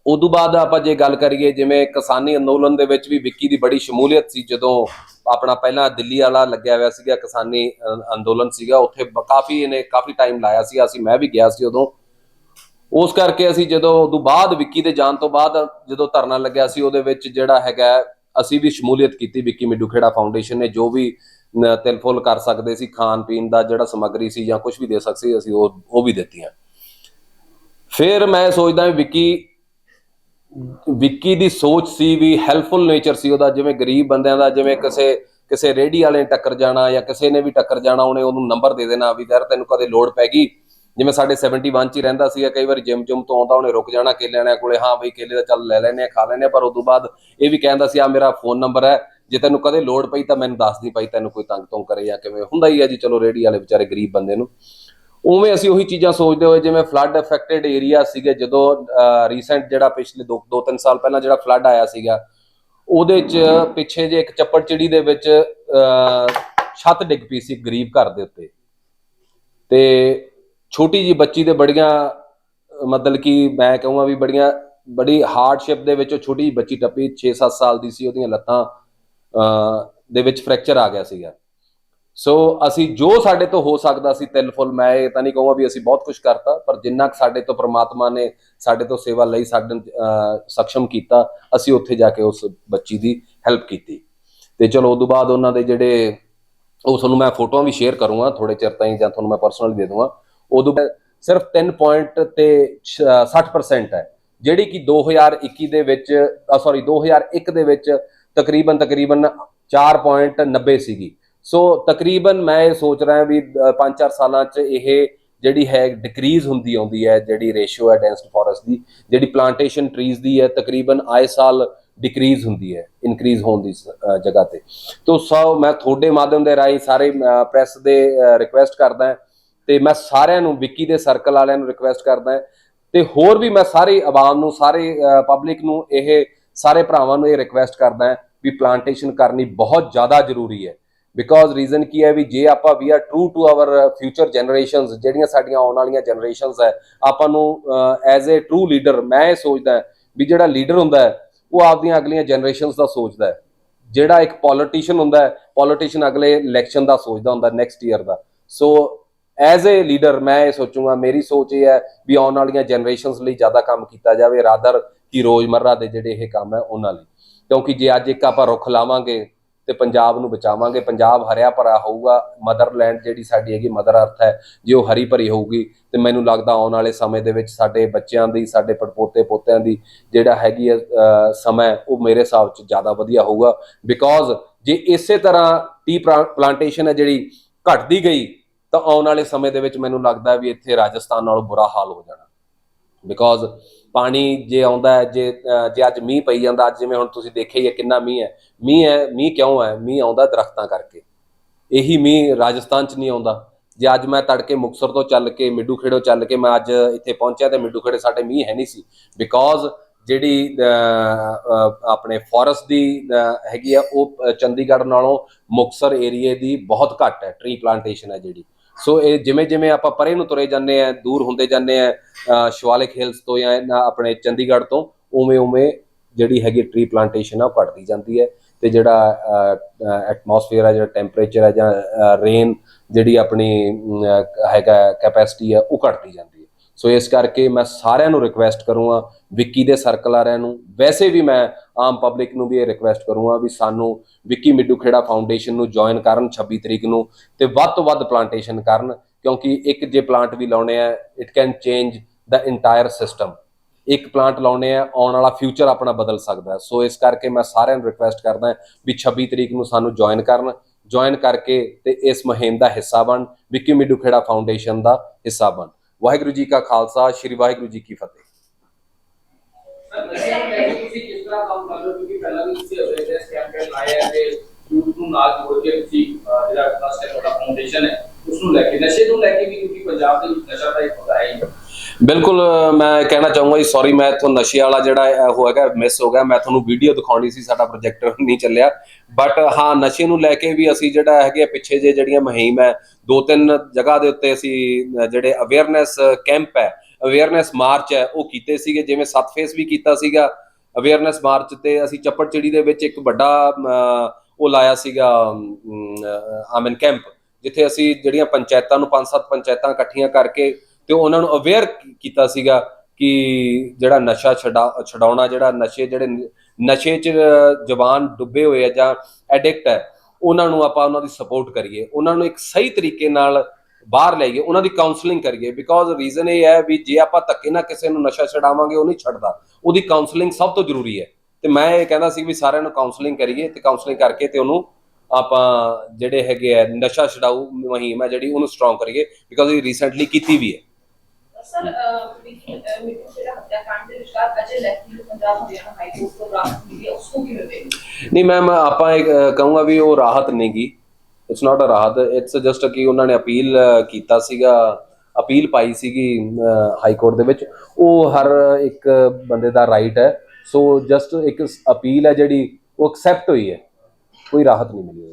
ਉਦੋਂ ਬਾਅਦ ਆਪਾਂ ਜੇ ਗੱਲ ਕਰੀਏ, ਜਿਵੇਂ ਕਿਸਾਨੀ ਅੰਦੋਲਨ ਦੇ ਵਿੱਚ ਵੀ ਵਿੱਕੀ ਦੀ ਬੜੀ ਸ਼ਮੂਲੀਅਤ ਸੀ, ਜਦੋਂ ਆਪਣਾ ਪਹਿਲਾਂ ਦਿੱਲੀ ਵਾਲਾ ਲੱਗਿਆ ਹੋਇਆ ਸੀਗਾ, ਕਿਸਾਨੀ ਅੰਦੋਲਨ ਸੀਗਾ, ਉੱਥੇ ਬ- ਕਾਫੀ ਇਹਨੇ ਕਾਫੀ ਟਾਈਮ ਲਾਇਆ ਸੀ, ਅਸੀਂ, ਮੈਂ ਵੀ ਗਿਆ ਸੀ ਉਦੋਂ। ਉਸ ਕਰਕੇ ਅਸੀਂ ਜਦੋਂ, ਉਦੋਂ ਬਾਅਦ ਵਿੱਕੀ ਦੇ ਜਾਣ ਤੋਂ ਬਾਅਦ ਜਦੋਂ ਧਰਨਾ ਲੱਗਿਆ ਸੀ, ਉਹਦੇ ਵਿੱਚ ਜਿਹੜਾ ਹੈਗਾ, ਅਸੀਂ ਵੀ ਸ਼ਮੂਲੀਅਤ ਕੀਤੀ ਵਿੱਕੀ ਮਿੱਡੂ ਖੇੜਾ ਫਾਊਂਡੇਸ਼ਨ ਨੇ, ਜੋ ਵੀ, ਨ- ਤਿਲਫੁਲ ਕਰ ਸਕਦੇ ਸੀ, ਖਾਣ ਪੀਣ ਦਾ ਜਿਹੜਾ ਸਮੱਗਰੀ ਸੀ ਜਾਂ ਕੁਝ ਵੀ ਦੇ ਸਕਦੇ ਸੀ, ਅਸੀਂ ਉਹ ਉਹ ਵੀ ਦਿੱਤੀਆਂ। ਫਿਰ ਮੈਂ ਸੋਚਦਾ ਵੀ ਵਿੱਕੀ ਵਿੱਕੀ ਦੀ ਸੋਚ ਸੀ ਵੀ ਹੈਲਪਫੁਲ ਨੇਚਰ ਸੀ ਉਹਦਾ, ਜਿਵੇਂ ਗਰੀਬ ਬੰਦਿਆਂ ਦਾ, ਜਿਵੇਂ ਕਿਸੇ ਕਿਸੇ ਰੇੜੀ ਵਾਲੇ ਨੇ ਟੱਕਰ ਜਾਣਾ ਜਾਂ ਕਿਸੇ ਨੇ ਵੀ ਟੱਕਰ ਜਾਣਾ, ਉਹਨੇ ਉਹਨੂੰ ਨੰਬਰ ਦੇ ਦੇਣਾ ਵੀ ਯਾਰ ਤੈਨੂੰ ਕਦੇ ਲੋੜ ਪੈ ਗਈ। ਜਿਵੇਂ ਸਾਡੇ 71 ਚ ਹੀ ਰਹਿੰਦਾ ਸੀਗਾ, ਕਈ ਵਾਰੀ ਜਿਮ ਜੁਮ ਤੋਂ ਆਉਂਦਾ, ਉਹਨੇ ਰੁਕ ਜਾਣਾ ਕੇਲੇ ਵਾਲਿਆਂ ਕੋਲੇ, ਹਾਂ ਬਈ ਕੇਲੇ ਦਾ ਚੱਲ ਲੈ ਲੈਨੇ ਆ ਖਾ ਲੈਨੇ ਆ ਪਰ ਉਦੋਂ ਬਾਅਦ ਇਹ ਵੀ ਕਹਿੰਦਾ ਸੀ ਆ ਮੇਰਾ ਫੋਨ ਨੰਬਰ ਹੈ, ਜੇ ਤੈਨੂੰ ਕਦੇ ਲੋੜ ਪਈ ਤਾਂ ਮੈਨੂੰ ਦੱਸ ਦੀ ਪਈ ਤੈਨੂੰ ਕੋਈ ਤੰਗ ਤੋਂ ਕਰੇ ਜਾਂ ਕਿਵੇਂ, ਹੁੰਦਾ ਹੀ ਆ ਜੀ, ਚਲੋ ਰੇੜੀ ਵਾਲੇ ਵਿਚਾਰੇ ਗਰੀਬ ਬੰਦੇ ਨੂੰ। ਉਵੇਂ ਅਸੀਂ ਉਹੀ ਚੀਜ਼ਾਂ ਸੋਚਦੇ ਹੋਏ ਜਿਵੇਂ ਫਲੱਡ ਅਫੈਕਟਡ ਏਰੀਆ ਸੀਗੇ ਜਦੋਂ ਰੀਸੈਂਟ ਜਿਹੜਾ ਪਿਛਲੇ 2 2-3 ਸਾਲ ਪਹਿਲਾਂ ਜਿਹੜਾ ਫਲੱਡ ਆਇਆ ਸੀਗਾ ਉਹਦੇ ਚ ਪਿੱਛੇ ਜੇ ਇੱਕ ਚੱਪੜ ਚਿੜੀ ਦੇ ਵਿੱਚ ਅਹ, ਛੱਤ ਡਿੱਗ ਪਈ ਸੀ ਗਰੀਬ ਘਰ ਦੇ ਉੱਤੇ। ਤੇ ਛੋਟੀ ਜੀ ਬੱਚੀ ਦੇ ਬੜੀਆਂ ਮਤਲਬ ਕਿ ਮੈਂ ਕਹੂੰਗਾ ਵੀ ਬੜੀਆਂ ਬੜੀ ਹਾਰਡਸ਼ਿਪ ਦੇ ਵਿੱਚ ਉਹ ਛੋਟੀ ਜਿਹੀ ਬੱਚੀ ਟੱਪੀ 6-7 ਸਾਲ ਦੀ ਸੀ ਉਹਦੀਆਂ ਲੱਤਾਂ ਅਹ, ਦੇ ਵਿੱਚ ਫ੍ਰੈਕਚਰ ਆ ਗਿਆ ਸੀਗਾ। ਸੋ ਅਸੀਂ ਜੋ ਸਾਡੇ ਤੋਂ ਹੋ ਸਕਦਾ ਸੀ ਤਿਲ ਫੁੱਲ ਮੈਂ ਇਹ ਤਾਂ ਨਹੀਂ ਕਹੂੰਗਾ ਵੀ ਅਸੀਂ ਬਹੁਤ ਕੁਝ ਕਰਤਾ ਪਰ ਜਿੰਨਾ ਕੁ ਸਾਡੇ ਤੋਂ ਪ੍ਰਮਾਤਮਾ ਨੇ ਸਾਡੇ ਤੋਂ ਸੇਵਾ ਲਈ ਸਾਡੇ ਅਹ, ਸક્ષਮ ਕੀਤਾ ਅਸੀਂ ਉੱਥੇ ਜਾ ਕੇ ਉਸ ਬੱਚੀ ਦੀ ਹੈਲਪ ਕੀਤੀ। ਤੇ ਚਲੋ ਉਦੋਂ ਬਾਅਦ ਉਹਨਾਂ ਦੇ ਜਿਹੜੇ ਉਹ ਤੁਹਾਨੂੰ ਮੈਂ ਫੋਟੋਆਂ ਵੀ ਸ਼ੇਅਰ ਕਰੂੰਗਾ ਥੋੜੇ ਚਿਰ ਤਾਈਂ ਜਾਂ ਤੁਹਾਨੂੰ ਮੈਂ ਪਰਸਨਲੀ ਦੇ ਦੂੰਗਾ। ਉਦੋਂ ਸਿਰਫ 3 ਪੁਆਇੰਟ ਤੇ ਛ- 60% ਹੈ ਜਿਹੜੀ ਕਿ 2021 ਦੇ ਵਿੱਚ ਸੌਰੀ 2001 ਦੇ ਵਿੱਚ ਤਕਰੀਬਨ ਤਕਰੀਬਨ 4.90 ਸੀਗੀ। ਸੋ ਤਕਰੀਬਨ ਮੈਂ ਇਹ ਸੋਚ ਰਿਹਾ ਵੀ 5-4 ਸਾਲਾਂ 'ਚ ਇਹ ਜਿਹੜੀ ਹੈ ਡਿਕਰੀਜ਼ ਹੁੰਦੀ ਆਉਂਦੀ ਹੈ, ਜਿਹੜੀ ਰੇਸ਼ੀਓ ਹੈ ਡੈਂਸਡ ਫੋਰੈਸਟ ਦੀ, ਜਿਹੜੀ ਪਲਾਂਟੇਸ਼ਨ ਟਰੀਜ਼ ਦੀ ਹੈ, ਤਕਰੀਬਨ ਆਏ ਸਾਲ ਡਿਕਰੀਜ਼ ਹੁੰਦੀ ਹੈ ਇਨਕਰੀਜ਼ ਹੋਣ ਦੀ ਸ- ਜਗ੍ਹਾ ਤੇ। ਤੋ, ਸੋ, ਮੈਂ ਤੁਹਾਡੇ ਮਾਧਿਅਮ ਦੇ ਰਾਹੀਂ ਸਾਰੇ ਪ੍ਰੈਸ ਦੇ ਰਿਕੁਐਸਟ ਕਰਦਾ ਹਾਂ ਤੇ ਮੈਂ ਸਾਰਿਆਂ ਨੂੰ, ਵਿੱਕੀ ਦੇ ਸਰਕਲ ਵਾਲਿਆਂ ਨੂੰ ਰਿਕੁਐਸਟ ਕਰਦਾ ਹਾਂ ਤੇ ਹੋਰ ਵੀ ਮੈਂ ਸਾਰੇ ਆਵਾਮ ਨੂੰ, ਸਾਰੇ ਪਬਲਿਕ ਨੂੰ, ਇਹ ਸਾਰੇ ਭਰਾਵਾਂ ਨੂੰ ਇਹ ਰਿਕੁਐਸਟ ਕਰਦਾ ਵੀ ਪਲਾਂਟੇਸ਼ਨ ਕਰਨੀ ਬਹੁਤ ਜ਼ਿਆਦਾ ਜ਼ਰੂਰੀ ਹੈ। ਬਿਕੋਜ਼ ਰੀਜ਼ਨ ਕੀ ਹੈ ਵੀ ਜੇ ਆਪਾਂ we are true to our future generations ਜਿਹੜੀਆਂ ਸਾਡੀਆਂ ਆਉਣ ਵਾਲੀਆਂ ਜਨਰੇਸ਼ਨਸ ਹੈ, ਆਪਾਂ ਨੂੰ ਐਜ਼ ਅ ਟਰੂ ਲੀਡਰ ਮੈਂ ਇਹ ਸੋਚਦਾ ਵੀ ਜਿਹੜਾ ਲੀਡਰ ਹੁੰਦਾ ਹੈ, ਉਹ ਆਪਦੀਆਂ ਅਗਲੀਆਂ ਜਨਰੇਸ਼ਨਸ ਦਾ ਸੋਚਦਾ ਹੈ। ਜਿਹੜਾ ਇੱਕ ਪੋਲੀਟੀਸ਼ੀਅਨ ਹੁੰਦਾ ਹੈ ਪੋਲੀਟੀਸ਼ੀਅਨ ਅਗਲੇ ਇਲੈਕਸ਼ਨ ਦਾ ਸੋਚਦਾ ਹੁੰਦਾ ਨੈਕਸਟ ਈਅਰ ਦਾ। ਸੋ ਐਜ਼ ਅ ਲੀਡਰ ਮੈਂ ਇਹ ਸੋਚੂਗਾ, ਮੇਰੀ ਸੋਚ ਇਹ ਹੈ ਵੀ ਆਉਣ ਵਾਲੀਆਂ ਜਨਰੇਸ਼ਨਸ ਲਈ ਜ਼ਿਆਦਾ ਕੰਮ ਕੀਤਾ ਜਾਵੇ ਰਾਦਰ ਕਿ ਰੋਜ਼ਮਰਰਾ ਦੇ ਜਿਹੜੇ ਇਹ ਕੰਮ ਹੈ, ਉਹਨਾਂ ਲਈ। ਕਿਉਂਕਿ ਜੇ ਅੱਜ ਇੱਕ ਆਪਾਂ ਰੁੱਖ ਲਾਵਾਂਗੇ ਤੇ ਪੰਜਾਬ ਨੂੰ ਬਚਾਵਾਂਗੇ। ਪੰਜਾਬ ਹਰਿਆ ਭਰਾ ਹੋਊਗਾ। ਮਦਰਲੈਂਡ ਜਿਹੜੀ ਸਾਡੀ ਹੈਗੀ ਮਦਰ ਅਰਥ ਹੈ, ਜੇ ਉਹ ਹਰੀ ਭਰੀ ਹੋਊਗੀ, ਤੇ ਮੈਨੂੰ ਲੱਗਦਾ ਆਉਣ ਵਾਲੇ ਸਮੇਂ ਦੇ ਵਿੱਚ ਸਾਡੇ ਬੱਚਿਆਂ ਦੀ, ਸਾਡੇ ਪੜਪੋਤੇ ਪੋਤਿਆਂ ਦੀ ਜਿਹੜਾ ਹੈਗੀ ਹੈ ਸਮਾਂ ਉਹ ਮੇਰੇ ਹਿਸਾਬ 'ਚ ਜ਼ਿਆਦਾ ਵਧੀਆ ਹੋਊਗਾ। ਬਿਕੋਜ਼ ਜੇ ਇਸੇ ਤਰ੍ਹਾਂ ਟੀ ਪਲਾਂਟੇਸ਼ਨ ਹੈ ਜਿਹੜੀ ਘਟਦੀ ਗਈ, ਤਾਂ ਆਉਣ ਵਾਲੇ ਸਮੇਂ ਦੇ ਵਿੱਚ ਮੈਨੂੰ ਲੱਗਦਾ ਵੀ ਇੱਥੇ ਰਾਜਸਥਾਨ ਨਾਲੋਂ ਬੁਰਾ ਹਾਲ ਹੋ ਜਾਣਾ। ਬਿਕੋਜ਼ ਪਾਣੀ ਜੇ ਆਉਂਦਾ ਹੈ, ਜੇ ਜੇ ਅੱਜ ਮੀਂਹ ਪਈ ਜਾਂਦਾ, ਅੱਜ ਜਿਵੇਂ ਹੁਣ ਤੁਸੀਂ ਦੇਖਿਆ ਹੀ ਹੈ ਕਿੰਨਾ ਮੀਂਹ ਹੈ। ਮੀਂਹ ਹੈ, ਮੀਂਹ ਕਿਉਂ ਹੈ? ਮੀਂਹ ਆਉਂਦਾ ਦਰਖਤਾਂ ਕਰਕੇ। ਇਹੀ ਮੀਂਹ ਰਾਜਸਥਾਨ 'ਚ ਨਹੀਂ ਆਉਂਦਾ। ਜੇ ਅੱਜ ਮੈਂ ਤੜਕੇ ਮੁਕਸਰ ਤੋਂ ਚੱਲ ਕੇ, ਮਿੱਡੂ ਖੇੜੋਂ ਚੱਲ ਕੇ ਮੈਂ ਅੱਜ ਇੱਥੇ ਪਹੁੰਚਿਆ ਤੇ ਮਿੱਡੂ ਖੇੜੇ ਸਾਡੇ ਮੀਂਹ ਹੈ ਨਹੀਂ ਸੀ। ਬਿਕੋਜ਼ ਜਿਹੜੀ ਆਪਣੇ ਫੋਰੈਸਟ ਦੀ ਹੈਗੀ ਆ, ਉਹ ਚੰਡੀਗੜ੍ਹ ਨਾਲੋਂ ਮੁਕਸਰ ਏਰੀਏ ਦੀ ਬਹੁਤ ਘੱਟ ਹੈ ਟਰੀ ਪਲਾਂਟੇਸ਼ਨ ਹੈ ਜਿਹੜੀ। ਸੋ ਇਹ ਜਿਵੇਂ ਜਿਵੇਂ ਆਪਾਂ ਪਰੇ ਨੂੰ ਤੁਰੇ ਜਾਂਦੇ ਆ, ਦੂਰ ਹੁੰਦੇ ਜਾਂਦੇ ਆ ਸ਼ਿਵਾਲਿਕ ਹਿਲਸ ਤੋਂ ਜਾਂ ਆਪਣੇ ਚੰਡੀਗੜ੍ਹ ਤੋਂ, ਉਵੇਂ ਉਵੇਂ ਜਿਹੜੀ ਹੈਗੀ ਟ੍ਰੀ ਪਲਾਂਟੇਸ਼ਨ ਆ, ਉਹ ਘਟਦੀ ਜਾਂਦੀ ਹੈ ਤੇ ਜਿਹੜਾ ਐਟਮੋਸਫੇਅਰ ਹੈ ਜਿਹੜਾ ਟੈਂਪਰੇਚਰ ਹੈ ਜਾਂ ਰੇਨ ਜਿਹੜੀ ਆਪਣੀ ਹੈਗਾ ਕੈਪੈਸਿਟੀ ਹੈ ਉਹ ਘਟਦੀ ਜਾਂਦੀ ਸੋ ਇਸ ਕਰਕੇ ਮੈਂ ਸਾਰਿਆਂ ਨੂੰ ਰਿਕਵੈਸਟ ਕਰੂੰਗਾ, ਵਿੱਕੀ ਦੇ ਸਰਕਲ ਵਾਲਿਆਂ ਨੂੰ। ਵੈਸੇ ਵੀ ਮੈਂ ਆਮ ਪਬਲਿਕ ਨੂੰ ਵੀ ਇਹ ਰਿਕਵੈਸਟ ਕਰੂੰਗਾ ਵੀ ਸਾਨੂੰ ਵਿੱਕੀ ਮਿੱਡੂ ਖੇੜਾ ਫਾਊਂਡੇਸ਼ਨ ਨੂੰ ਜੁਆਇਨ ਕਰਨ 26 ਤਰੀਕ ਨੂੰ ਤੇ ਵੱਧ ਤੋਂ ਵੱਧ ਪਲਾਂਟੇਸ਼ਨ ਕਰਨ, ਕਿਉਂਕਿ ਇੱਕ ਜੇ ਪਲਾਂਟ ਵੀ ਲਾਉਣੇ ਆ it can change the entire system ਇੱਕ ਪਲਾਂਟ ਲਾਉਣੇ ਆ, ਆਉਣ ਵਾਲਾ ਫਿਊਚਰ ਆਪਣਾ ਬਦਲ ਸਕਦਾ ਸੋ ਇਸ ਕਰਕੇ ਮੈਂ ਸਾਰਿਆਂ ਨੂੰ ਰਿਕਵੈਸਟ ਕਰਦਾ ਵੀ 26 ਤਰੀਕ ਨੂੰ ਸਾਨੂੰ ਜੁਆਇਨ ਕਰਨ। ਜੁਆਇਨ ਕਰਕੇ ਤੇ ਇਸ ਮੁਹਿੰਮ ਦਾ ਹਿੱਸਾ ਬਣ, ਵਿੱਕੀ ਮਿੱਡੂ ਖੇੜਾ ਫਾਊਂਡੇਸ਼ਨ ਦਾ ਹਿੱਸਾ ਬਣ। ਵਾਹਿਗੁਰੂ ਜੀ ਕਾ ਖਾਲਸਾ ਸ੍ਰੀ ਵਾਹਿਗੁਰੂ ਜੀ ਕੀ ਫਤਿਹ। ਸਰ ਨਸ਼ੇ ਨੂੰ ਲੈ ਕੇ ਤੁਸੀਂ ਕਿਸ ਤਰ੍ਹਾਂ ਕੰਮ ਕਰ ਰਹੇ ਹੋ? ਕਿਉਂਕਿ ਪਹਿਲਾਂ ਵੀ ਤੁਸੀਂ ਅਵੇਅਰਨੈਸ ਕੈਂਪੇਨ ਲਾਇਆ ਹੈ ਤੇ ਯੂਥ ਨੂੰ ਨਾਲ ਜੋੜ ਕੇ ਤੁਸੀਂ ਅਹ, ਜਿਹੜਾ ਟਰਸਟ ਹੈ ਤੁਹਾਡਾ ਫਾਊਂਡੇਸ਼ਨ ਹੈ ਉਸ ਨੂੰ ਲੈ ਕੇ ਨਸ਼ੇ ਨੂੰ ਲੈ ਕੇ ਵੀ ਕਿਉਂਕਿ ਪੰਜਾਬ ਦੇ ਵਿੱਚ ਨਸ਼ਾ ਦਾ ਇੱਕ ਹੁੰਦਾ ਹੈ ਹੀ। ਬਿਲਕੁਲ ਮੈਂ ਕਹਿਣਾ ਚਾਹੂੰਗਾ ਜੀ ਸੌਰੀ ਮੈਂ ਇੱਥੋਂ ਨਸ਼ੇ ਵਾਲਾ ਜਿਹੜਾ ਉਹ ਹੈਗਾ ਮਿਸ ਹੋ ਗਿਆ। ਮੈਂ ਤੁਹਾਨੂੰ ਵੀਡੀਓ ਦਿਖਾਉਣੀ ਸੀ ਸਾਡਾ ਪ੍ਰੋਜੈਕਟਰ ਨਹੀਂ ਚੱਲਿਆ। ਬਟ ਹਾਂ ਨਸ਼ੇ ਨੂੰ ਲੈ ਕੇ ਵੀ ਅਸੀਂ ਜਿਹੜਾ ਹੈਗੇ ਪਿੱਛੇ ਜੇ ਜਿਹੜੀਆਂ ਮੁਹਿੰਮ ਹੈ ਦੋ ਤਿੰਨ ਜਗ੍ਹਾ ਦੇ ਉੱਤੇ ਅਸੀਂ ਜਿਹੜੇ ਅਵੇਅਰਨੈਸ ਕੈਂਪ ਹੈ ਅਵੇਅਰਨੈਸ ਮਾਰਚ ਹੈ ਉਹ ਕੀਤੇ ਸੀਗੇ ਜਿਵੇਂ ਸੱਤ ਫੇਸ ਵੀ ਕੀਤਾ ਸੀਗਾ। ਅਵੇਅਰਨੈਸ ਮਾਰਚ ਤੇ ਅਸੀਂ ਚੱਪੜਚਿੜੀ ਦੇ ਵਿੱਚ ਇੱਕ ਵੱਡਾ ਅਮ, ਉਹ ਲਾਇਆ ਸੀਗਾ ਆਮਨ ਕੈਂਪ ਜਿੱਥੇ ਅਸੀਂ ਜਿਹੜੀਆਂ ਪੰਚਾਇਤਾਂ ਨੂੰ ਪੰਜ ਸੱਤ ਪੰਚਾਇਤਾਂ ਇਕੱਠੀਆਂ ਕਰਕੇ ਤੇ ਉਹਨਾਂ ਨੂੰ ਅਵੇਅਰ ਕੀਤਾ ਸੀਗਾ ਕਿ ਜਿਹੜਾ ਨਸ਼ਾ ਛਡਾ ਛਡਾਉਣਾ ਜਿਹੜਾ ਨਸ਼ੇ ਜਿਹੜੇ ਨਸ਼ੇ 'ਚ ਜਵਾਨ ਡੁੱਬੇ ਹੋਏ ਆ ਜਾਂ ਐਡਿਕਟ ਹੈ ਉਹਨਾਂ ਨੂੰ ਆਪਾਂ ਉਹਨਾਂ ਦੀ ਸਪੋਰਟ ਕਰੀਏ, ਉਹਨਾਂ ਨੂੰ ਇੱਕ ਸਹੀ ਤਰੀਕੇ ਨਾਲ ਬਾਹਰ ਲਈਏ ਉਹਨਾਂ ਦੀ ਕਾਉਂਸਲਿੰਗ ਕਰੀਏ ਬਿਕੋਜ਼ ਰੀਜ਼ਨ ਇਹ ਹੈ ਵੀ ਜੇ ਆਪਾਂ ਧੱਕੇ ਨਾਲ ਕਿਸੇ ਨੂੰ ਨਸ਼ਾ ਛਡਾਵਾਂਗੇ, ਉਹ ਨਹੀਂ ਛੱਡਦਾ। ਉਹਦੀ ਕਾਉਂਸਲਿੰਗ ਸਭ ਤੋਂ ਜ਼ਰੂਰੀ ਹੈ। ਤੇ ਮੈਂ ਇਹ ਕਹਿੰਦਾ ਸੀ ਵੀ ਸਾਰਿਆਂ ਨੂੰ ਕਾਉਂਸਲਿੰਗ ਕਰੀਏ ਤੇ ਕਾਉਂਸਲਿੰਗ ਕਰਕੇ ਤੇ ਉਹਨੂੰ ਆਪਾਂ ਜਿਹੜੇ ਹੈਗੇ ਆ, ਨਸ਼ਾ ਛਡਾਊ ਮੁਹਿੰਮ ਹੈ ਜਿਹੜੀ ਉਹਨੂੰ ਸਟਰੋਂਗ ਕਰੀਏ ਬਿਕੋਜ਼ ਇਹ ਰੀਸੈਂਟਲੀ ਕੀਤੀ ਵੀ ਹੈ। ਸਰ ਵਿਕੀ ਜਿਹੜਾ ਹੱਤਿਆਕਾਂਡ ਦੇ ਵਿਚਾਰ ਅਜੇ ਲੈਤੀ ਪੰਜਾਬ ਹਰਿਆਣਾ ਹਾਈ ਕੋਰਟ ਤੋਂ ਰਾਹਤ ਮਿਲੀ ਉਸ ਨੂੰ ਕਿਵੇਂ ਦੇਖਦੇ ਨਹੀਂ ਮੈਮ ਆਪਾਂ ਇਹ ਕਹੂੰਗਾ ਵੀ ਉਹ ਰਾਹਤ ਨਹੀਂ ਗੀ। ਇਟਸ ਨਾਟ ਅ ਰਾਹਤ ਇਟਸ ਜਸਟ ਕਿ ਉਹਨਾਂ ਨੇ ਅਪੀਲ ਕੀਤਾ ਸੀਗਾ, ਅਪੀਲ ਪਾਈ ਸੀਗੀ ਹਾਈ ਕੋਰਟ ਦੇ ਵਿੱਚ। ਉਹ ਹਰ ਇੱਕ ਬੰਦੇ ਦਾ ਰਾਈਟ ਹੈ। ਸੋ ਜਸਟ ਇੱਕ ਅਪੀਲ ਹੈ ਜਿਹੜੀ, ਉਹ ਐਕਸੈਪਟ ਹੋਈ ਹੈ। ਕੋਈ ਰਾਹਤ ਨਹੀਂ ਮਿਲੀ